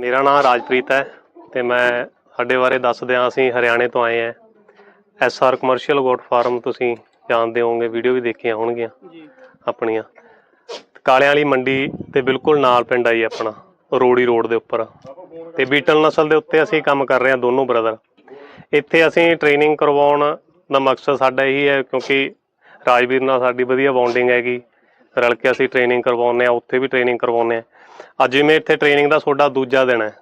ਮੇਰਾ ਨਾਮ ਰਾਜਪ੍ਰੀਤ ਹੈ ਤੇ ਮੈਂ ਸਾਡੇ ਬਾਰੇ ਦੱਸ ਦਿਆਂ ਅਸੀਂ ਹਰਿਆਣੇ ਤੋਂ ਆਏ ਹਾਂ। ਐਸਆਰ ਕਮਰਸ਼ੀਅਲ ਗੋਟ ਫਾਰਮ ਤੁਸੀਂ ਜਾਣਦੇ ਹੋਵੋਗੇ ਵੀਡੀਓ ਵੀ ਦੇਖੀਆਂ ਹੋਣਗੀਆਂ ਜੀ। ਆਪਣੀਆਂ। ਕਾਲਿਆਂ ਵਾਲੀ ਮੰਡੀ ਤੇ ਬਿਲਕੁਲ ਨਾਲ ਪਿੰਡ ਆਈ ਆਪਣਾ ਰੋੜੀ ਰੋਡ ਦੇ ਉੱਪਰ। ਤੇ ਬੀਟਲ ਨਸਲ ਦੇ ਉੱਤੇ ਅਸੀਂ ਕੰਮ ਕਰ ਰਹੇ ਹਾਂ ਦੋਨੋਂ ਬ੍ਰਦਰ। ਇੱਥੇ ਅਸੀਂ ਟ੍ਰੇਨਿੰਗ ਕਰਵਾਉਣ ਦਾ ਮਕਸਦ ਸਾਡਾ ਇਹੀ ਹੈ ਕਿਉਂਕਿ ਰਾਜਵੀਰ ਨਾਲ ਸਾਡੀ ਵਧੀਆ ਬੌਂਡਿੰਗ ਹੈਗੀ। ਰਲ ਕੇ ਅਸੀਂ ਟ੍ਰੇਨਿੰਗ ਕਰਵਾਉਂਦੇ ਆ ਉੱਥੇ ਵੀ ਟ੍ਰੇਨਿੰਗ ਕਰਵਾਉਂਦੇ ਆ ਅੱਜ ਜਿਵੇਂ ਇੱਥੇ ਟ੍ਰੇਨਿੰਗ ਦਾ ਤੁਹਾਡਾ ਦੂਜਾ ਦਿਨ ਹੈ।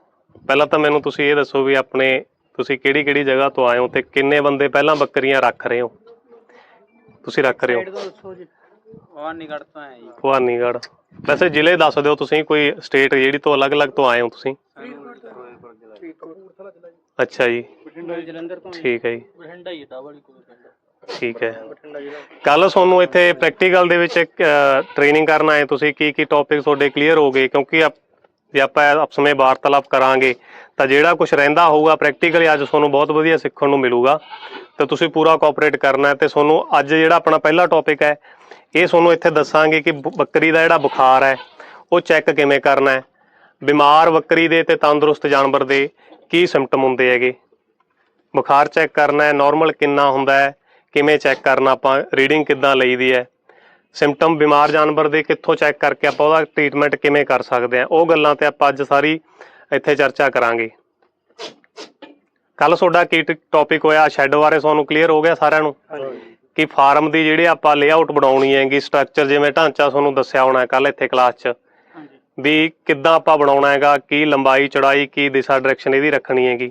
ਪਹਿਲਾਂ ਤਾਂ ਮੈਨੂੰ ਤੁਸੀਂ ਇਹ ਦੱਸੋ ਵੀ ਆਪਣੇ ਤੁਸੀਂ ਕਿਹੜੀ ਕਿਹੜੀ ਜਗ੍ਹਾ ਤੋਂ ਆਏ ਹੋ ਤੇ ਕਿੰਨੇ ਬੰਦੇ ਪਹਿਲਾਂ ਬੱਕਰੀਆਂ ਰੱਖ ਰਹੇ ਹੋ? ਤੁਸੀਂ ਰੱਖ ਰਹੇ ਹੋ? ਭਵਾਨੀਗੜ੍ਹ ਤੋਂ ਆਏ ਜੀ। ਭਵਾਨੀਗੜ੍ਹ। ਵੈਸੇ ਜ਼ਿਲ੍ਹੇ ਦੱਸ ਦਿਓ ਤੁਸੀਂ ਕੋਈ ਸਟੇਟ ਜਿਹੜੀ ਤੋਂ ਅਲੱਗ-ਅਲੱਗ ਤੋਂ ਆਏ ਹੋ ਤੁਸੀਂ? ਕਪੂਰਥਲਾ ਜ਼ਿਲ੍ਹਾ ਜੀ ਅੱਛਾ ਜੀ। ਬਠਿੰਡਾ ਜਲੰਧਰ ਤੋਂ ਠੀਕ ਹੈ ਜੀ। ਬਠਿੰਡਾ ਹੀ ਦਾ ਵਾਲੀ ਕੋਈ ਪਿੰਡ ਠੀਕ ਹੈ। ਬਠਿੰਡਾ ਜ਼ਿਲ੍ਹਾ ਕੱਲ ਤੁਹਾਨੂੰ ਇੱਥੇ ਪ੍ਰੈਕਟੀਕਲ ਦੇ ਵਿੱਚ ਟ੍ਰੇਨਿੰਗ ਕਰਨ ਆਏ ਤੁਸੀਂ ਕੀ ਕੀ ਟੌਪਿਕ ਤੁਹਾਡੇ ਕਲੀਅਰ ਹੋ ਗਏ? ਕਿਉਂਕਿ ਆਪ- ਜੇ ਆਪਾਂ ਆਪ ਸਮੇਂ ਵਾਰਤਾਲਾਪ ਕਰਾਂਗੇ ਤਾਂ ਜਿਹੜਾ ਕੁਝ ਰਹਿੰਦਾ ਹੋਊਗਾ ਪ੍ਰੈਕਟੀਕਲੀ ਅੱਜ ਤੁਹਾਨੂੰ ਬਹੁਤ ਵਧੀਆ ਸਿੱਖਣ ਨੂੰ ਮਿਲੂਗਾ। ਤੇ ਤੁਸੀਂ ਪੂਰਾ ਕੋਆਪਰੇਟ ਕਰਨਾ ਹੈ ਤੇ ਤੁਹਾਨੂੰ ਅੱਜ ਜਿਹੜਾ ਆਪਣਾ ਪਹਿਲਾ ਟੌਪਿਕ ਹੈ ਇਹ ਤੁਹਾਨੂੰ ਇੱਥੇ ਦੱਸਾਂਗੇ ਕਿ ਬੱਕਰੀ ਦਾ ਜਿਹੜਾ ਬੁਖਾਰ ਹੈ ਉਹ ਚੈੱਕ ਕਿਵੇਂ ਕਰਨਾ ਹੈ? ਬਿਮਾਰ ਬੱਕਰੀ ਦੇ ਤੇ ਤੰਦਰੁਸਤ ਜਾਨਵਰ ਦੇ ਕੀ ਸਿੰਪਟਮ ਹੁੰਦੇ ਹੈਗੇ? ਬੁਖਾਰ ਚੈੱਕ ਕਰਨਾ ਹੈ ਨਾਰਮਲ ਕਿੰਨਾ ਹੁੰਦਾ ਹੈ? ਕਿਵੇਂ ਚੈੱਕ ਕਰਨਾ ਆਪਾਂ ਰੀਡਿੰਗ ਕਿੱਦਾਂ ਲਈਦੀ ਹੈ? ਸਿੰਪਟਮ ਬਿਮਾਰ ਜਾਨਵਰ ਦੇ ਕਿੱਥੋਂ ਚੈੱਕ ਕਰਕੇ ਆਪਾਂ ਉਹਦਾ ਟ੍ਰੀਟਮੈਂਟ ਕਿਵੇਂ ਕਰ ਸਕਦੇ ਹਾਂ? ਉਹ ਗੱਲਾਂ ਤੇ ਆਪਾਂ ਅੱਜ ਸਾਰੀ ਇੱਥੇ ਚਰਚਾ ਕਰਾਂਗੇ। ਕੱਲ ਤੁਹਾਡਾ ਕੀ ਟੌਪਿਕ ਹੋਇਆ? ਸ਼ੈੱਡ ਬਾਰੇ ਤੁਹਾਨੂੰ ਕਲੀਅਰ ਹੋ ਗਿਆ ਸਾਰਿਆਂ ਨੂੰ? ਕਿ ਫਾਰਮ ਦੀ ਜਿਹੜੀ ਆਪਾਂ ਲੇਆਊਟ ਬਣਾਉਣੀ ਹੈਗੀ ਸਟਰਕਚਰ ਜਿਵੇਂ ਢਾਂਚਾ ਤੁਹਾਨੂੰ ਦੱਸਿਆ ਹੋਣਾ ਕੱਲ ਇੱਥੇ ਕਲਾਸ 'ਚ। ਵੀ ਕਿੱਦਾਂ ਆਪਾਂ ਬਣਾਉਣਾ ਹੈਗਾ ਕੀ ਲੰਬਾਈ ਚੌੜਾਈ ਕੀ ਦਿਸ਼ਾ ਡਾਇਰੈਕਸ਼ਨ ਇਹਦੀ ਰੱਖਣੀ ਹੈਗੀ।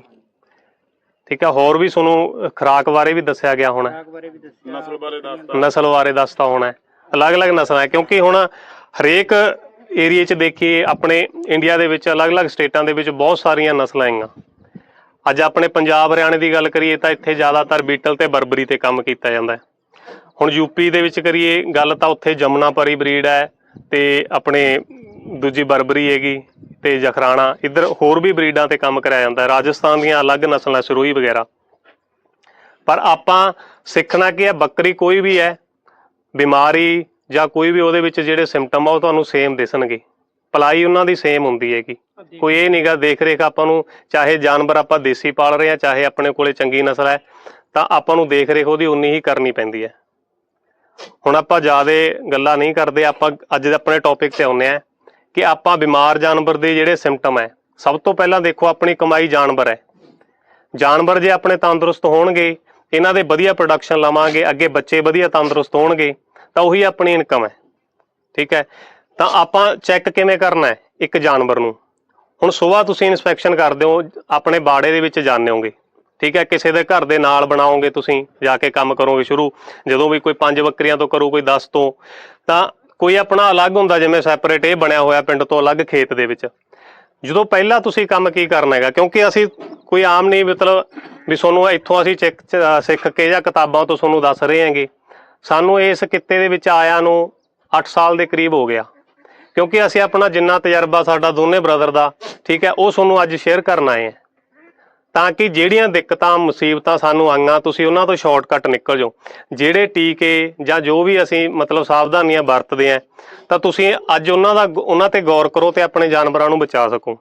ਠੀਕ ਹੈ ਹੋਰ ਵੀ ਤੁਹਾਨੂੰ ਖੁਰਾਕ ਬਾਰੇ ਵੀ ਦੱਸਿਆ ਗਿਆ ਹੋਣਾ। ਖੁਰਾਕ ਬਾਰੇ ਵੀ ਦੱਸਿਆ। ਨਸਲ ਬਾਰੇ ਨਸਲ ਬਾਰੇ ਦੱਸਦਾ ਹੋਣਾ। ਹੈ ਅਲੱਗ-ਅਲੱਗ ਨਸਲਾਂ ਹੈ ਕਿਉਂਕਿ ਹੁਣ ਹਰੇਕ ਏਰੀਏ 'ਚ ਦੇਖੀਏ ਆਪਣੇ ਇੰਡੀਆ ਦੇ ਵਿੱਚ ਅਲੱਗ-ਅਲੱਗ ਸਟੇਟਾਂ ਦੇ ਵਿੱਚ ਬਹੁਤ ਸਾਰੀਆਂ ਨਸਲਾਂ ਹੈਗੀਆਂ। ਅੱਜ ਆਪਣੇ ਪੰਜਾਬ ਹਰਿਆਣੇ ਦੀ ਗੱਲ ਕਰੀਏ ਤਾਂ ਇੱਥੇ ਜ਼ਿਆਦਾਤਰ ਬੀਟਲ ਤੇ ਬਰਬਰੀ ਤੇ ਕੰਮ ਕੀਤਾ ਜਾਂਦਾ ਹੈ। ਹੁਣ ਯੂਪੀ ਦੇ ਵਿੱਚ ਕਰੀਏ ਗੱਲ ਤਾਂ ਉੱਥੇ ਜਮਨਾਪਰੀ ਬਰੀਡ ਹੈ ਤੇ ਆਪਣੇ ਦੂਜੀ ਬਰਬਰੀ ਹੈਗੀ। ਤੇ ਜਖਰਾਣਾ ਇੱਧਰ ਹੋਰ ਵੀ ਬਰੀਡਾਂ ਤੇ ਕੰਮ ਕਰਾਇਆ ਜਾਂਦਾ ਹੈ। ਰਾਜਸਥਾਨ ਦੀਆਂ ਅਲੱਗ ਨਸਲਾਂ ਸਰੋਈ ਵਗੈਰਾ। ਪਰ ਆਪਾਂ ਸਿੱਖਣਾ ਕੀ ਹੈ ਬੱਕਰੀ ਕੋਈ ਵੀ ਹੈ ਬਿਮਾਰੀ ਜਾਂ ਕੋਈ ਵੀ ਉਹਦੇ ਵਿੱਚ ਜਿਹੜੇ ਸਿੰਪਟਮ ਆ ਉਹ ਤੁਹਾਨੂੰ ਸੇਮ ਦਿਸਣਗੇ। ਪਲਾਈ ਉਹਨਾਂ ਦੀ ਸੇਮ ਹੁੰਦੀ ਹੈਗੀ। ਕੋਈ ਇਹ ਨਹੀਂਗਾ ਦੇਖ ਰੇਖ ਆਪਾਂ ਨੂੰ ਚਾਹੇ ਜਾਨਵਰ ਆਪਾਂ ਦੇਸੀ ਪਾਲ ਰਹੇ ਆ ਚਾਹੇ ਆਪਣੇ ਕੋਲੇ ਚੰਗੀ ਨਸਲ ਹੈ ਤਾਂ ਆਪਾਂ ਨੂੰ ਦੇਖ ਰੇਖ ਉਹਦੀ ਉਨੀ ਹੀ ਕਰਨੀ ਪੈਂਦੀ ਹੈ। ਹੁਣ ਆਪਾਂ ਜ਼ਿਆਦਾ ਗੱਲਾਂ ਨਹੀਂ ਕਰਦੇ ਆਪਾਂ ਅੱਜ ਦੇ ਆਪਣੇ ਟੌਪਿਕ ਤੇ ਆਉਂਦੇ ਆ ਕਿ ਆਪਾਂ ਬਿਮਾਰ ਜਾਨਵਰ ਦੇ ਜਿਹੜੇ ਸਿੰਪਟਮ ਹੈ, ਸਭ ਤੋਂ ਪਹਿਲਾਂ ਦੇਖੋ ਆਪਣੀ ਕਮਾਈ ਜਾਨਵਰ ਹੈ। ਜਾਨਵਰ ਜੇ ਆਪਣੇ ਤੰਦਰੁਸਤ ਹੋਣਗੇ, ਇਹਨਾਂ ਦੇ ਵਧੀਆ ਪ੍ਰੋਡਕਸ਼ਨ ਲਵਾਂਗੇ, ਅੱਗੇ ਬੱਚੇ ਵਧੀਆ ਤੰਦਰੁਸਤ ਹੋਣਗੇ, ਤਾਂ ਉਹੀ ਆਪਣੀ ਇਨਕਮ ਹੈ। ਠੀਕ ਹੈ? ਤਾਂ ਆਪਾਂ ਚੈੱਕ ਕਿਵੇਂ ਕਰਨਾ ਹੈ ਇੱਕ ਜਾਨਵਰ ਨੂੰ? ਹੁਣ ਸਵੇਰ ਤੁਸੀਂ ਇਨਸਪੈਕਸ਼ਨ ਕਰਦੇ ਹੋ, ਆਪਣੇ ਬਾੜੇ ਦੇ ਵਿੱਚ ਜਾਂਦੇ ਹੋਗੇ। ਠੀਕ ਹੈ? ਕਿਸੇ ਦੇ ਘਰ ਦੇ ਨਾਲ ਬਣਾਓਗੇ ਤੁਸੀਂ, ਜਾ ਕੇ ਕੰਮ ਕਰੋਗੇ ਸ਼ੁਰੂ। ਜਦੋਂ ਵੀ ਕੋਈ ਪੰਜ ਬੱਕਰੀਆਂ ਤੋਂ ਕਰੂ, ਕੋਈ 10 ਤੋਂ, ਤਾਂ ਕੋਈ ਆਪਣਾ ਅਲੱਗ ਹੁੰਦਾ, ਜਿਵੇਂ ਸੈਪਰੇਟ ਇਹ ਬਣਿਆ ਹੋਇਆ ਪਿੰਡ ਤੋਂ ਅਲੱਗ ਖੇਤ ਦੇ ਵਿੱਚ। ਜਦੋਂ ਪਹਿਲਾਂ ਤੁਸੀਂ ਕੰਮ ਕੀ ਕਰਨਾ ਹੈਗਾ? ਕਿਉਂਕਿ ਅਸੀਂ ਕੋਈ ਆਮ ਨਹੀਂ, ਮਤਲਬ ਵੀ ਤੁਹਾਨੂੰ ਇੱਥੋਂ ਅਸੀਂ ਚੈੱਕ ਸਿੱਖ ਕੇ ਜਾਂ ਕਿਤਾਬਾਂ ਤੋਂ ਤੁਹਾਨੂੰ ਦੱਸ ਰਹੇ ਹਾਂਗੇ। ਸਾਨੂੰ ਇਸ ਕਿੱਤੇ ਦੇ ਵਿੱਚ ਆਇਆ ਨੂੰ 8 ਸਾਲ ਦੇ ਕਰੀਬ ਹੋ ਗਿਆ। ਕਿਉਂਕਿ ਅਸੀਂ ਆਪਣਾ ਜਿੰਨਾ ਤਜਰਬਾ ਸਾਡਾ ਦੋਨੇ ਬ੍ਰਦਰ ਦਾ, ਠੀਕ ਹੈ, ਉਹ ਤੁਹਾਨੂੰ ਅੱਜ ਸ਼ੇਅਰ ਕਰਨ ਆਏ ਹਾਂ। ਤਾਂ ਕਿ ਜਿਹੜੀਆਂ ਦਿੱਕਤਾਂ, ਮੁਸੀਬਤਾਂ ਸਾਨੂੰ ਆਈਆਂ, ਤੁਸੀਂ ਉਹਨਾਂ ਤੋਂ ਸ਼ਾਰਟਕਟ ਨਿਕਲ ਜਾਓ। ਜਿਹੜੇ ਟੀਕੇ ਜਾਂ ਜੋ ਵੀ ਅਸੀਂ ਮਤਲਬ ਸਾਵਧਾਨੀਆਂ ਵਰਤਦੇ ਆ ਤਾਂ ਤੁਸੀਂ ਅੱਜ ਉਹਨਾਂ ਦਾ ਉਹਨਾਂ ਤੇ ਗੌਰ ਕਰੋ ਤੇ ਆਪਣੇ ਜਾਨਵਰਾਂ ਨੂੰ ਬਚਾ ਸਕੋ।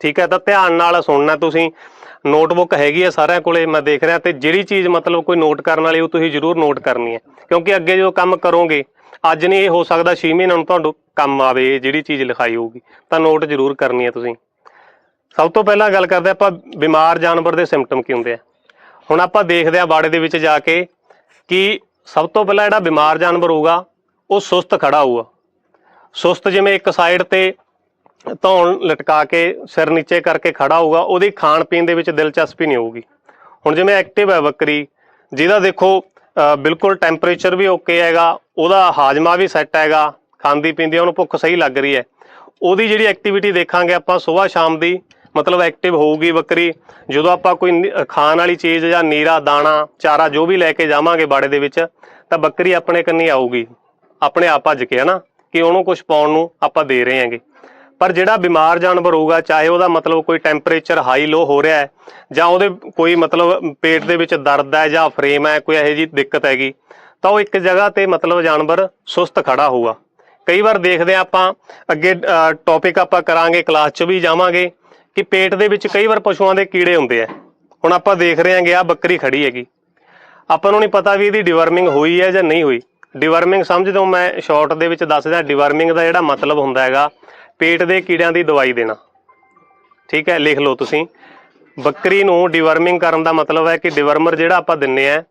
ਠੀਕ ਹੈ, ਤਾਂ ਧਿਆਨ ਨਾਲ ਸੁਣਨਾ ਤੁਸੀਂ। ਨੋਟਬੁੱਕ ਹੈਗੀ ਹੈ ਸਾਰਿਆਂ ਕੋਲੇ, ਮੈਂ ਦੇਖ ਰਿਹਾ ਤੇ ਜਿਹੜੀ ਚੀਜ਼ ਮਤਲਬ ਕੋਈ ਨੋਟ ਕਰਨ ਵਾਲੀ, ਉਹ ਤੁਸੀਂ ਜ਼ਰੂਰ ਨੋਟ ਕਰਨੀ ਹੈ। ਕਿਉਂਕਿ ਅੱਗੇ ਜੋ ਕੰਮ ਕਰੋਗੇ, ਅੱਜ ਨਹੀਂ ਇਹ ਹੋ ਸਕਦਾ 6 ਮਹੀਨਿਆਂ ਨੂੰ ਤੁਹਾਨੂੰ ਕੰਮ ਆਵੇ, ਜਿਹੜੀ ਚੀਜ਼ ਲਿਖਾਈ ਹੋਊਗੀ, ਤਾਂ ਨੋਟ ਜ਼ਰੂਰ ਕਰਨੀ ਹੈ ਤੁਸੀਂ। ਸਭ ਤੋਂ ਪਹਿਲਾਂ ਗੱਲ ਕਰਦੇ ਆਪਾਂ ਬਿਮਾਰ ਜਾਨਵਰ ਦੇ ਸਿੰਪਟਮ ਕੀ ਹੁੰਦੇ ਆ। ਹੁਣ ਆਪਾਂ ਦੇਖਦੇ ਆ ਬਾੜੇ ਦੇ ਵਿੱਚ ਜਾ ਕੇ ਕਿ ਸਭ ਤੋਂ ਪਹਿਲਾਂ ਜਿਹੜਾ ਬਿਮਾਰ ਜਾਨਵਰ ਹੋਊਗਾ, ਉਹ ਸੁਸਤ ਖੜਾ ਹੋਊਗਾ। ਸੁਸਤ ਜਿਵੇਂ ਇੱਕ ਸਾਈਡ ਤੇ ਧੌਣ ਲਟਕਾ ਕੇ ਸਿਰ ਨੀਚੇ ਕਰਕੇ ਖੜਾ ਹੋਊਗਾ, ਉਹਦੀ ਖਾਣ ਪੀਣ ਦੇ ਵਿੱਚ ਦਿਲਚਸਪੀ ਨਹੀਂ ਹੋਊਗੀ। ਹੁਣ ਜਿਵੇਂ ਐਕਟਿਵ ਹੈ ਬੱਕਰੀ, ਜਿਹਦਾ ਦੇਖੋ ਬਿਲਕੁਲ ਟੈਂਪਰੇਚਰ ਵੀ ਓਕੇ ਹੈਗਾ, ਉਹਦਾ ਹਾਜ਼ਮਾ ਵੀ ਸੈੱਟ ਹੈਗਾ, ਖਾਂਦੀ ਪੀਂਦੀ ਉਹਨੂੰ ਭੁੱਖ ਸਹੀ ਲੱਗ ਰਹੀ ਹੈ। ਉਹਦੀ ਜਿਹੜੀ ਐਕਟੀਵਿਟੀ ਦੇਖਾਂਗੇ ਆਪਾਂ ਸਵੇਰ ਸ਼ਾਮ ਦੀ ਮਤਲਬ ਐਕਟਿਵ ਹੋਊਗੀ ਬੱਕਰੀ। ਜਦੋਂ ਆਪਾਂ ਕੋਈ ਨੀ- ਖਾਣ ਵਾਲੀ ਚੀਜ਼ ਜਾਂ ਨੀਰਾ, ਦਾਣਾ, ਚਾਰਾ ਜੋ ਵੀ ਲੈ ਕੇ ਜਾਵਾਂਗੇ ਬਾੜੇ ਦੇ ਵਿੱਚ, ਤਾਂ ਬੱਕਰੀ ਆਪਣੇ ਕੰਨੀ ਆਊਗੀ। ਆਪਣੇ ਆਪ ਭੱਜ ਕੇ, ਹਨਾ? ਕਿ ਉਹਨੂੰ ਕੁਝ ਪਾਉਣ ਨੂੰ ਆਪਾਂ ਦੇ ਰਹੇ ਹਾਂਗੇ। ਪਰ ਜਿਹੜਾ ਬਿਮਾਰ ਜਾਨਵਰ ਹੋਊਗਾ, ਚਾਹੇ ਉਹਦਾ ਮਤਲਬ ਕੋਈ ਟੈਂਪਰੇਚਰ ਹਾਈ ਲੋ ਹੋ ਰਿਹਾ ਹੈ, ਜਾਂ ਉਹਦੇ ਕੋਈ ਮਤਲਬ ਪੇਟ ਦੇ ਵਿੱਚ ਦਰਦ ਹੈ ਜਾਂ ਫਰੇਮ ਹੈ, ਕੋਈ ਇਹੋ ਜਿਹੀ ਦਿੱਕਤ ਹੈਗੀ, ਤਾਂ ਉਹ ਇੱਕ ਜਗ੍ਹਾ ਤੇ ਮਤਲਬ ਜਾਨਵਰ ਸੁਸਤ ਖੜਾ ਹੋਊਗਾ। ਕਈ ਵਾਰ ਦੇਖਦੇ ਹਾਂ ਆਪਾਂ, ਅੱਗੇ ਟੌਪਿਕ ਆਪਾਂ ਕਰਾਂਗੇ ਕਲਾਸ 'ਚ ਵੀ ਜਾਵਾਂਗੇ ਕਿ ਪੇਟ ਦੇ ਵਿੱਚ ਕਈ ਵਾਰ ਪਸ਼ੂਆਂ ਦੇ ਕੀੜੇ ਹੁੰਦੇ ਆ। ਹੁਣ ਆਪਾਂ ਦੇਖ ਰਹੇ ਹਾਂਗੇ ਆ ਬੱਕਰੀ ਖੜੀ ਹੈਗੀ। ਆਪਾਂ ਨੂੰ ਨਹੀਂ ਪਤਾ ਵੀ ਇਹਦੀ ਡਿਵਰਮਿੰਗ ਹੋਈ ਹੈ ਜਾਂ ਨਹੀਂ ਹੋਈ। ਡਿਵਰਮਿੰਗ ਸਮਝਦੇ ਹੋ ਮੈਂ ਸ਼ਾਰਟ ਦੇ ਵਿੱਚ ਦੱਸਦਾ ਡਿਵਰਮਿੰਗ ਦਾ ਜਿਹੜਾ ਮਤਲਬ ਹੁੰਦਾ ਹੈਗਾ, ਪੇਟ ਦੇ ਕੀੜਿਆਂ ਦੀ ਦਵਾਈ ਦੇਣਾ। ਠੀਕ ਹੈ, ਲਿਖ ਲਓ ਤੁਸੀਂ। ਬੱਕਰੀ ਨੂੰ ਡਿਵਰਮਿੰਗ ਕਰਨ ਦਾ ਮਤਲਬ ਹੈ ਕਿ ਡਿਵਰਮਰ ਜਿਹੜਾ ਆਪਾਂ ਦਿੰਨੇ ਆ,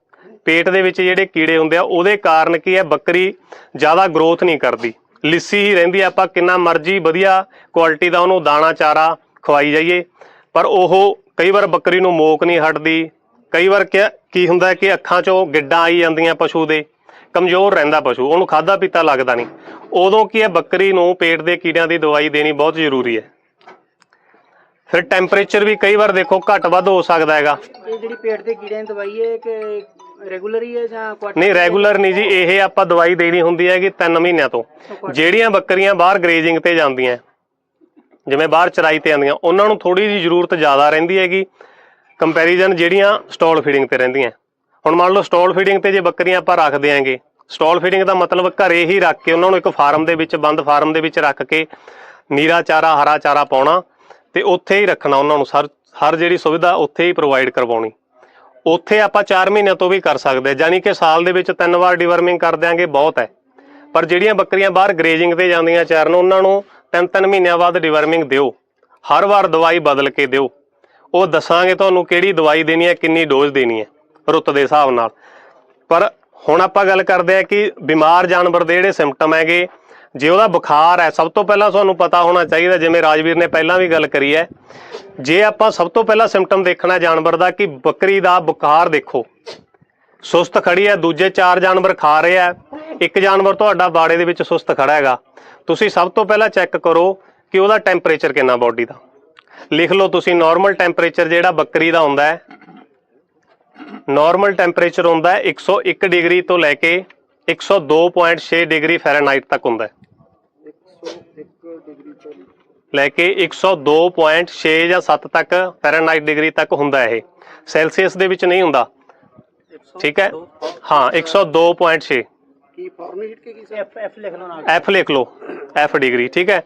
ਪੇਟ ਦੇ ਵਿੱਚ ਜਿਹੜੇ ਕੀੜੇ ਹੁੰਦੇ ਆ, ਉਹਦੇ ਕਾਰਨ ਕੀ ਹੈ? ਬੱਕਰੀ ਜ਼ਿਆਦਾ ਗਰੋਥ ਨਹੀਂ ਕਰਦੀ। ਲਿੱਸੀ ਹੀ ਰਹਿੰਦੀ ਆਪਾਂ, ਕਿੰਨਾ ਮਰਜ਼ੀ ਵਧੀਆ ਕੁਆਲਿਟੀ ਦਾ ਉਹਨੂੰ ਦਾਣਾ, ਚਾਰਾ ਖਵਾਈ ਜਾਈਏ। ਪਰ ਉਹ ਕਈ ਵਾਰ ਬੱਕਰੀ ਨੂੰ ਮੋਕ ਨਹੀਂ ਹਟਦੀ। ਕਈ ਵਾਰ ਕੀ ਹੁੰਦਾ ਕਿ ਅੱਖਾਂ 'ਚੋਂ ਗਿੱਡਾਂ ਆਈ ਜਾਂਦੀਆਂ ਪਸ਼ੂ ਦੇ। ਕਮਜ਼ੋਰ ਰਹਿੰਦਾ ਪਸ਼ੂ ਉਹਨੂੰ ਖਾਦਾ ਪੀਤਾ ਲੱਗਦਾ ਨਹੀਂ। ਉਦੋਂ ਕੀ ਹੈ ਬੱਕਰੀ ਨੂੰ ਪੇਟ ਦੇ ਕੀੜਿਆਂ ਦੀ ਦਵਾਈ ਦੇਣੀ ਬਹੁਤ ਜ਼ਰੂਰੀ ਹੈ। ਫਿਰ ਟੈਂਪਰੇਚਰ ਵੀ ਕਈ ਵਾਰ ਦੇਖੋ ਘੱਟ ਵੱਧ ਹੋ ਸਕਦਾ ਹੈਗਾ। ਇਹ ਜਿਹੜੀ ਪੇਟ ਦੇ ਕੀੜਿਆਂ ਦੀ ਦਵਾਈ ਹੈ ਕਿ ਰੈਗੂਲਰ ਹੀ ਹੈ ਜਾਂ ਕੁਆਟਰ ਨਹੀਂ ਰੈਗੂਲਰ ਨਹੀਂ ਜੀ ਇਹ ਆਪਾਂ ਦਵਾਈ ਦੇਣੀ ਹੁੰਦੀ ਹੈਗੀ 3 ਮਹੀਨਿਆਂ ਤੋਂ। ਜਿਹੜੀਆਂ ਬੱਕਰੀਆਂ ਬਾਹਰ ਗਰੇਜ਼ਿੰਗ ਤੇ ਜਾਂਦੀਆਂ ਜਿਵੇਂ ਬਾਹਰ ਚਰਾਈ ਤੇ ਆਉਂਦੀਆਂ, ਉਹਨਾਂ ਨੂੰ ਥੋੜੀ ਜੀ ਜ਼ਰੂਰਤ ਜ਼ਿਆਦਾ ਰਹਿੰਦੀ ਹੈਗੀ। ਕੰਪੈਰੀਜ਼ਨ ਜਿਹੜੀਆਂ ਸਟਾਲ ਫੀਡਿੰਗ ਤੇ ਰਹਿੰਦੀਆਂ। ਹੁਣ ਮੰਨ ਲਓ ਸਟਾਲ ਫੀਡਿੰਗ ਤੇ ਜੇ ਬੱਕਰੀਆਂ ਆਪਾਂ ਰੱਖਦੇ ਆਂਗੇ ਸਟਾਲ ਫੀਡਿੰਗ ਦਾ ਮਤਲਬ ਘਰੇ ਹੀ ਰੱਖ ਕੇ ਉਹਨਾਂ ਨੂੰ ਇੱਕ ਫਾਰਮ ਦੇ ਵਿੱਚ, ਬੰਦ ਫਾਰਮ ਦੇ ਵਿੱਚ ਰੱਖ ਕੇ ਨੀਰਾ ਚਾਰਾ, ਹਰਾ ਚਾਰਾ ਪਾਉਣਾ ਤੇ ਉੱਥੇ ਹੀ ਰੱਖਣਾ ਉਹਨਾਂ ਨੂੰ। ਸਰ ਹਰ ਜਿਹੜੀ ਸੁਵਿਧਾ ਉੱਥੇ ਹੀ ਪ੍ਰੋਵਾਈਡ ਕਰਵਾਉਣੀ। ਉੱਥੇ ਆਪਾਂ 4 ਮਹੀਨਿਆਂ ਤੋਂ ਵੀ ਕਰ ਸਕਦੇ ਹਾਂ ਕਿ ਸਾਲ ਦੇ ਵਿੱਚ ਤਿੰਨ ਵਾਰ ਡਿਵਰਮਿੰਗ ਕਰ ਦਿਆਂਗੇ, ਬਹੁਤ ਹੈ। ਪਰ ਜਿਹੜੀਆਂ ਬੱਕਰੀਆਂ ਬਾਹਰ ਗਰੇਜ਼ਿੰਗ ਤੇ ਜਾਂਦੀਆਂ, ਚਰਨ, ਉਹਨਾਂ ਨੂੰ ਤਿੰਨ ਤਿੰਨ ਮਹੀਨਿਆਂ ਬਾਅਦ ਡਿਵਰਮਿੰਗ ਦਿਓ। ਹਰ ਵਾਰ ਦਵਾਈ ਬਦਲ ਕੇ ਦਿਓ। ਉਹ ਦੱਸਾਂਗੇ ਤੁਹਾਨੂੰ ਕਿਹੜੀ ਦਵਾਈ ਦੇਣੀ ਹੈ, ਕਿੰਨੀ ਡੋਜ਼ ਦੇਣੀ ਹੈ, ਰੁੱਤ ਦੇ ਹਿਸਾਬ ਨਾਲ। ਪਰ ਹੁਣ ਆਪਾਂ ਗੱਲ ਕਰਦੇ ਆ ਕਿ ਬਿਮਾਰ ਜਾਨਵਰ ਦੇ ਜਿਹੜੇ ਸਿੰਪਟਮ ਹੈਗੇ, ਜੇ ਉਹਦਾ ਬੁਖਾਰ ਹੈ, ਸਭ ਤੋਂ ਪਹਿਲਾਂ ਤੁਹਾਨੂੰ ਪਤਾ ਹੋਣਾ ਚਾਹੀਦਾ, ਜਿਵੇਂ ਰਾਜਵੀਰ ਨੇ ਪਹਿਲਾਂ ਵੀ ਗੱਲ ਕਰੀ ਹੈ, ਜੇ ਆਪਾਂ ਸਭ ਤੋਂ ਪਹਿਲਾਂ ਸਿੰਪਟਮ ਦੇਖਣਾ ਜਾਨਵਰ ਦਾ ਕਿ ਬੱਕਰੀ ਦਾ ਬੁਖਾਰ ਦੇਖੋ। ਸੁਸਤ ਖੜੀ ਹੈ, ਦੂਜੇ ਚਾਰ ਜਾਨਵਰ ਖਾ ਰਹੇ ਆ ਇੱਕ ਜਾਨਵਰ ਤੁਹਾਡਾ ਬਾੜੇ ਦੇ ਵਿੱਚ ਸੁਸਤ ਖੜਾ ਹੈਗਾ। ਤੁਸੀਂ ਸਭ ਤੋਂ ਪਹਿਲਾਂ ਚੈੱਕ ਕਰੋ ਕਿ ਉਹਦਾ ਟੈਂਪਰੇਚਰ ਕਿੰਨਾ ਬਾਡੀ ਦਾ। ਲਿਖ ਲਓ ਤੁਸੀਂ ਨਾਰਮਲ ਟੈਂਪਰੇਚਰ ਜਿਹੜਾ ਬੱਕਰੀ ਦਾ ਹੁੰਦਾ ਹੈ। ਨਾਰਮਲ ਟੈਂਪਰੇਚਰ ਹੁੰਦਾ ਹੈ 101 ਡਿਗਰੀ ਤੋਂ ਲੈ ਕੇ 102.6 ਡਿਗਰੀ ਫਾਰਨਹਾਈਟ ਤੱਕ ਹੁੰਦਾ ਹੈ। ਲੈ ਕੇ 102.6 ਜਾਂ 7 ਤੱਕ ਫਾਰਨਹਾਈਟ ਡਿਗਰੀ ਤੱਕ ਹੁੰਦਾ ਇਹ। ਸੈਲਸੀਅਸ ਦੇ ਵਿੱਚ ਨਹੀਂ ਹੁੰਦਾ। ਠੀਕ ਹੈ? ਹਾਂ 102.6 ਕੀ ਕੇ ਕੀ ਐਫ ਐਫ ਲਿਖ ਲਓ ਨਾਲ। ਐਫ ਲਿਖ ਲਓ ਐਫ ਡਿਗਰੀ ਠੀਕ ਹੈ?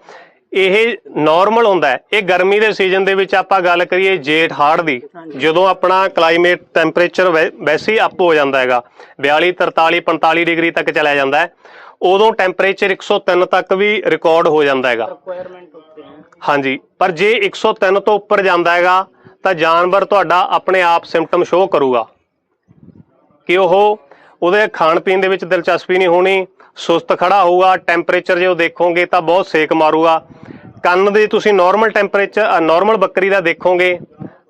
ਇਹ ਨਾਰਮਲ ਹੁੰਦਾ ਹੈ। ਇਹ ਗਰਮੀ ਦੇ ਸੀਜ਼ਨ ਦੇ ਵਿੱਚ ਆਪਾਂ ਗੱਲ ਕਰੀਏ ਜੇਠ ਹਾੜ ਦੀ। ਜਦੋਂ ਆਪਣਾ ਕਲਾਈਮੇਟ ਟੈਂਪਰੇਚਰ ਵੈਸੇ ਹੀ ਅਪ ਹੋ ਜਾਂਦਾ ਹੈਗਾ। 42 43 45 ਡਿਗਰੀ ਤੱਕ ਚਲਾ ਜਾਂਦਾ ਹੈ। ਉਦੋਂ ਟੈਂਪਰੇਚਰ 103 ਤੱਕ ਵੀ ਰਿਕਾਰਡ ਹੋ ਜਾਂਦਾ ਹੈਗਾ। ਹਾਂਜੀ ਪਰ ਜੇ 103 ਤੋਂ ਉੱਪਰ ਜਾਂਦਾ ਹੈਗਾ ਤਾਂ ਜਾਨਵਰ ਤੁਹਾਡਾ ਆਪਣੇ ਆਪ ਸਿੰਪਟਮ ਸ਼ੋਅ ਕਰੂਗਾ। ਕਿ ਉਹ ਉਹਦੇ ਖਾਣ ਪੀਣ ਦੇ ਵਿੱਚ ਦਿਲਚਸਪੀ ਨਹੀਂ ਹੋਣੀ, ਸੁਸਤ ਖੜਾ ਹੋਊਗਾ ਟੈਂਪਰੇਚਰ ਜੇ ਉਹ ਦੇਖੋਗੇ ਤਾਂ ਬਹੁਤ ਸੇਕ ਮਾਰੂਗਾ। ਕੰਨ ਦੇ ਤੁਸੀਂ ਨਾਰਮਲ ਟੈਂਪਰੇਚਰ ਨਾਰਮਲ ਬੱਕਰੀ ਦਾ ਦੇਖੋਗੇ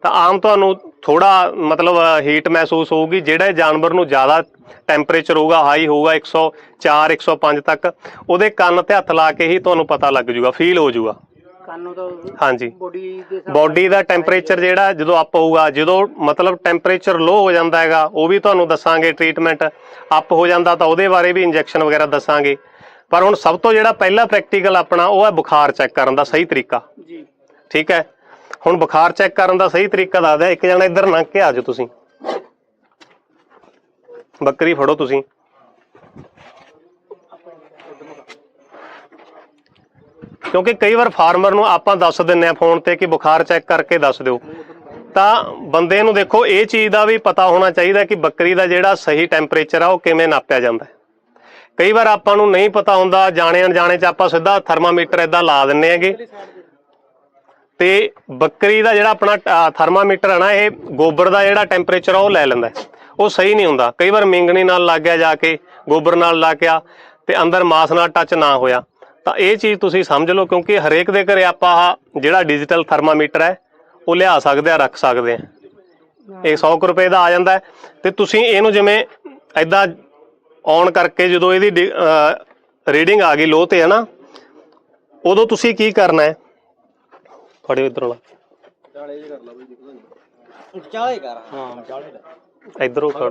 ਤਾਂ ਆਮ ਤੁਹਾਨੂੰ ਥੋੜਾ ਮਤਲਬ ਹੀਟ ਮਹਿਸੂਸ ਹੋਊਗੀ, ਜਿਹੜਾ ਜਾਨਵਰ ਨੂੰ ਜ਼ਿਆਦਾ ਟੈਂਪਰੇਚਰ ਹੋਊਗਾ ਹਾਈ ਹੋਊਗਾ 104 105 ਤੱਕ, ਉਹਦੇ ਕੰਨ ਤੇ ਹੱਥ ਲਾ ਕੇ ਹੀ ਤੁਹਾਨੂੰ ਪਤਾ ਲੱਗ ਜੂਗਾ ਫੀਲ ਹੋ ਜੂਗਾ ਤਾਂ ਹਾਂਜੀ। ਬੋਡੀ ਦੇ ਹਿਸਾਬ ਬਾਡੀ ਦਾ ਟੈਂਪਰੇਚਰ ਜਿਹੜਾ ਜਦੋਂ ਅਪ ਹੋਊਗਾ ਜਦੋਂ ਮਤਲਬ ਟੈਂਪਰੇਚਰ ਲੋ ਹੋ ਜਾਂਦਾ ਹੈਗਾ ਉਹ ਵੀ ਤੁਹਾਨੂੰ ਦੱਸਾਂਗੇ ਟ੍ਰੀਟਮੈਂਟ ਅਪ ਹੋ ਜਾਂਦਾ ਤਾਂ ਉਹਦੇ ਬਾਰੇ ਵੀ ਇੰਜੈਕਸ਼ਨ ਵਗੈਰਾ ਦੱਸਾਂਗੇ। ਪਰ ਹੁਣ ਸਭ ਤੋਂ ਜਿਹੜਾ ਪਹਿਲਾ ਪ੍ਰੈਕਟੀਕਲ ਆਪਣਾ ਉਹ ਹੈ ਬੁਖਾਰ ਚੈੱਕ ਕਰਨ ਦਾ ਸਹੀ ਤਰੀਕਾ। ਜੀ। ਠੀਕ ਹੈ? ਹੁਣ ਬੁਖਾਰ ਚੈੱਕ ਕਰਨ ਦਾ ਸਹੀ ਤਰੀਕਾ ਦੱਸਦਾ ਇੱਕ ਜਣਾ ਇੱਧਰ ਲੰਘ ਕੇ ਆ ਜਾਓ ਤੁਸੀਂ। ਬੱਕਰੀ ਫੜੋ ਤੁਸੀਂ। ਕਿਉਂਕਿ ਕਈ ਵਾਰ ਫਾਰਮਰ ਨੂੰ ਆਪਾਂ ਦੱਸ ਦਿੰਨੇ ਆ ਫੋਨ ਤੇ ਕਿ ਬੁਖਾਰ ਚੈੱਕ ਕਰਕੇ ਦੱਸ ਦਿਓ। ਤਾਂ ਬੰਦੇ ਨੂੰ ਦੇਖੋ ਇਹ ਚੀਜ਼ ਦਾ ਵੀ ਪਤਾ ਹੋਣਾ ਚਾਹੀਦਾ ਕਿ ਬੱਕਰੀ ਦਾ ਜਿਹੜਾ ਸਹੀ ਟੈਂਪਰੇਚਰ ਆ ਉਹ ਕਿਵੇਂ ਨਾਪਿਆ ਜਾਂਦਾ ਹੈ। ਕਈ ਵਾਰ ਆਪਾਂ ਨੂੰ ਨਹੀਂ ਪਤਾ ਹੁੰਦਾ ਜਾਣੇ ਅਣਜਾਣੇ ਚ ਆਪਾਂ ਸਿੱਧਾ ਥਰਮਾਮੀਟਰ ਇਦਾਂ ਲਾ ਦਿੰਨੇ ਹੈਗੇ। ਤੇ ਬੱਕਰੀ ਦਾ ਜਿਹੜਾ ਆਪਣਾ ਅ, ਥਰਮਾਮੀਟਰ ਹੈ ਨਾ ਇਹ ਗੋਬਰ ਦਾ ਜਿਹੜਾ ਟੈਂਪਰੇਚਰ ਆ ਉਹ ਲੈ ਲੈਂਦਾ ਉਹ ਸਹੀ ਨਹੀਂ ਹੁੰਦਾ। ਕਈ ਵਾਰ ਮਿੰਗਣੀ ਨਾਲ ਲੱਗ ਗਿਆ ਜਾ ਕੇ ਗੋਬਰ ਨਾਲ ਲੱਗ ਗਿਆ ਤੇ ਅੰਦਰ ਮਾਸ ਨਾਲ ਟੱਚ ਨਾ ਹੋਇਆ। ਤਾਂ ਇਹ ਚੀਜ਼ ਤੁਸੀਂ ਸਮਝ ਲਓ ਕਿਉਂਕਿ ਹਰੇਕ ਦੇ ਘਰੇ ਆਪਾਂ ਜਿਹੜਾ ਡਿਜੀਟਲ ਥਰਮਾਮੀਟਰ ਹੈ ਉਹ ਲਿਆ ਸਕਦੇ ਆ ਰੱਖ ਸਕਦੇ ਆ। ਇਹ 100 ਕੁ ਰੁਪਏ ਦਾ ਆ ਜਾਂਦਾ ਤੇ ਤੁਸੀਂ ਇਹਨੂੰ ਜਿਵੇਂ ਐਦਾਂ ਔਨ ਕਰਕੇ ਜਦੋਂ ਇਹਦੀ ਰੀਡਿੰਗ ਆ ਗਈ ਲੋ ਤੇ ਹੈ ਨਾ ਉਦੋਂ ਤੁਸੀਂ ਕੀ ਕਰਨਾ ਹੈ? ਫੜਿਓ ਇਧਰੋਂ ਚਾਲੇ ਕਰ ਲਾ ਬਈ ਦੇਖੋ ਚਾਲੇ ਕਰ। ਹਾਂ ਚਾਲੇ ਦਾ ਇਧਰੋਂ ਫੜ।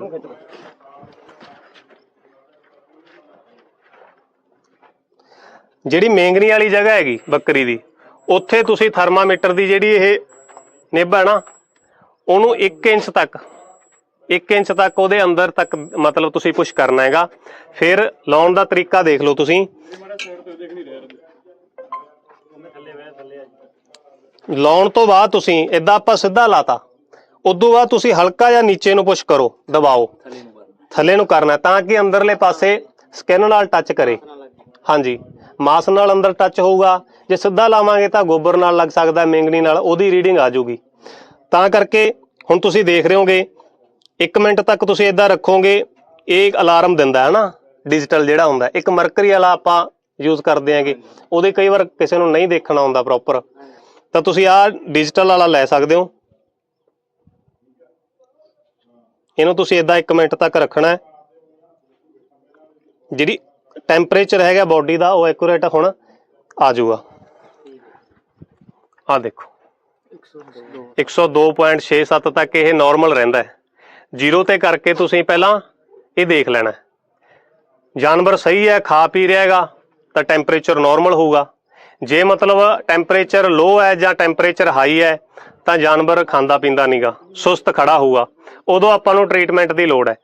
ਜਿਹੜੀ ਮੇਂਗਣੀ ਵਾਲੀ ਜਗ੍ਹਾ ਹੈਗੀ ਬੱਕਰੀ ਦੀ, ਉੱਥੇ ਤੁਸੀਂ ਥਰਮਾਮੀਟਰ ਦੀ ਜਿਹੜੀ ਇਹ ਨਿੱਬ ਹੈ ਨਾ, ਉਹਨੂੰ 1 ਇੰਚ ਤੱਕ 1 ਇੰਚ ਤੱਕ ਉਹਦੇ ਅੰਦਰ ਤੱਕ ਮਤਲਬ ਤੁਸੀਂ ਪੁਸ਼ ਕਰਨਾ ਹੈਗਾ। ਫਿਰ ਲਾਉਣ ਦਾ ਤਰੀਕਾ ਦੇਖ ਲਓ ਤੁਸੀਂ। ਲਾਉਣ ਤੋਂ ਬਾਅਦ ਤੁਸੀਂ ਇਦਾਂ ਆਪਾਂ ਸਿੱਧਾ ਲਾਤਾ। ਉਦੋਂ ਬਾਅਦ ਤੁਸੀਂ ਹਲਕਾ ਜਿਹਾ ਨੀਚੇ ਨੂੰ ਪੁਸ਼ ਕਰੋ, ਦਬਾਓ। ਥੱਲੇ ਨੂੰ ਕਰਨਾ ਤਾਂ ਕਿ ਅੰਦਰਲੇ ਪਾਸੇ ਸਕਿਨ ਨਾਲ ਟੱਚ ਕਰੇ। ਹਾਂਜੀ। ਮਾਸ ਨਾਲ ਅੰਦਰ ਟੱਚ ਹੋਊਗਾ। ਜੇ ਸਿੱਧਾ ਲਾਵਾਂਗੇ ਤਾਂ ਗੋਬਰ ਨਾਲ ਲੱਗ ਸਕਦਾ ਮੈਂਗਨੀ ਨਾਲ, ਉਹਦੀ ਰੀਡਿੰਗ ਆ ਜਾਊਗੀ। ਤਾਂ ਕਰਕੇ ਹੁਣ ਤੁਸੀਂ ਦੇਖ ਰਹੇ ਹੋਗੇ 1 ਮਿੰਟ ਤੱਕ ਤੁਸੀਂ ਇਦਾਂ ਰੱਖੋਗੇ, ਇਹ ਅਲਾਰਮ ਦਿੰਦਾ ਹੈ ਨਾ ਡਿਜੀਟਲ ਜਿਹੜਾ ਹੁੰਦਾ, ਇੱਕ ਮਰਕਰੀ ਵਾਲਾ ਆਪਾਂ ਯੂਜ਼ ਕਰਦੇ ਆਂਗੇ ਉਹਦੇ ਕਈ ਵਾਰ ਕਿਸੇ ਨੂੰ ਨਹੀਂ ਦੇਖਣਾ ਹੁੰਦਾ ਪ੍ਰੋਪਰ ਤਾਂ ਤੁਸੀਂ ਆਹ ਡਿਜੀਟਲ ਵਾਲਾ ਲੈ ਸਕਦੇ ਹੋ। ਇਹਨੂੰ ਤੁਸੀਂ ਇਦਾਂ 1 ਮਿੰਟ ਤੱਕ ਰੱਖਣਾ ਹੈ। ਜਿਹੜੀ ਟੈਂਪਰੇਚਰ ਹੈਗਾ ਬਾਡੀ ਦਾ, ਉਹ ਐਕੂਰੇਟ ਹੁਣ ਆ ਜਾਊਗਾ। ਆ ਦੇਖੋ। 102 102.67 ਤੱਕ ਇਹ ਨਾਰਮਲ ਰਹਿੰਦਾ ਹੈ। ਜ਼ੀਰੋ ਤੇ ਕਰਕੇ ਤੁਸੀਂ ਪਹਿਲਾਂ ਇਹ ਦੇਖ ਲੈਣਾ ਜਾਨਵਰ ਸਹੀ ਹੈ, ਖਾ ਪੀ ਰਿਹਾ ਹੈਗਾ, ਤਾਂ ਟੈਂਪਰੇਚਰ ਨਾਰਮਲ ਹੋਊਗਾ। ਜੇ ਮਤਲਬ ਟੈਂਪਰੇਚਰ ਲੋ ਹੈ ਜਾਂ ਟੈਂਪਰੇਚਰ ਹਾਈ ਹੈ, ਤਾਂ ਜਾਨਵਰ ਖਾਂਦਾ ਪੀਂਦਾ ਨਹੀਂਗਾ ਸੁਸਤ ਖੜਾ ਹੋਊਗਾ। ਉਦੋਂ ਆਪਾਂ ਨੂੰ ਟ੍ਰੀਟਮੈਂਟ ਦੀ ਲੋੜ ਹੈ।